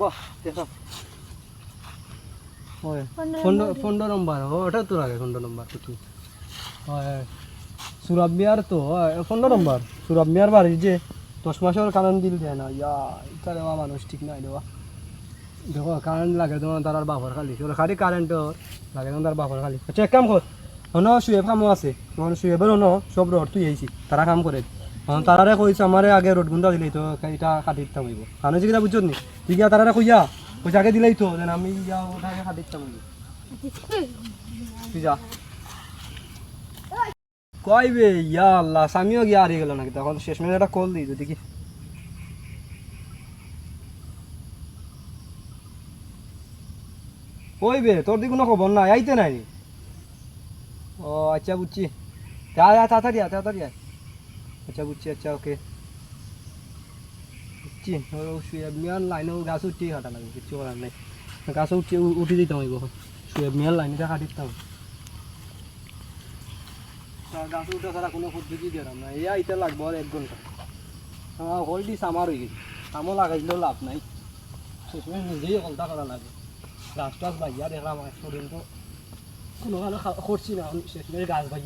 বাহ দেখা। হয়। পনেরো পনেরো নম্বর। ও ওটা তো লাগে পনেরো নম্বর কুটি হয় সুরাব মিয়ার তো হয়, নম্বর। সুরাব মিয়ার বাড়ি যে দশ মাসের কারেন্ট বিল দেয় না ইয়া ইটা দেওয়া মানুষ ঠিক নাই দেওয়া দেখো কারেন্ট লাগে তোমার তার বাপর খালি। ওর খালি কারেন্টর লাগে তার বাপর খালি। আচ্ছা এক কাম কর। হন কামও আছে। তখন শুয়ে বেরো ন সব রড তুই তারা কাম করে। হন তারারে কইছে আমারে আগে রোড গুন্দা দিলেই তো এটা কাটি দিতাম হইব। কারণ হচ্ছে কিটা বুঝছ নি তুই গিয়া তারারে কইয়া? পয়সা আগে দিলেই তো যেন আমি যা ওটাকে কাটি দিতাম তুই যা। কইবে ইয়া আল্লাহ, স্বামীও গিয়া হারিয়ে গেল নাকি? তখন শেষ মিনিট একটা কল দিই তো দেখি কইবে তোর দিকে কোনো খবর নাই? আইতে নাই? ও আচ্ছা বুঝছি। তাড়াতাড়ি আয় তাড়াতাড়ি আয়। আচ্ছা বুঝছি আচ্ছা ওকে বুঝছি মিয়ার লাইনে গাছ উঠি হাঁটা লাগে, কিছু করার নাই। গাছ উঠি উঠি দিতাম হইব। শুয়ে মিয়ার লাইনে কাটি দিতাম গাছ উঠে ছাড়া কোনো পদ্ধতি দিলাম না। এই আইতে লাগবো আর এক ঘণ্টা। হ্যাঁ হলডি সামার হয়ে গেছে। কামও লাগাইলেও লাভ নাই। শেষমেশ নিজেই হলটা করা লাগে। গাছ টাছ বাইয়া দেখলাম আজ পর্যন্ত কোনো ভালো করছি না শেষমেশ গাছ ভাই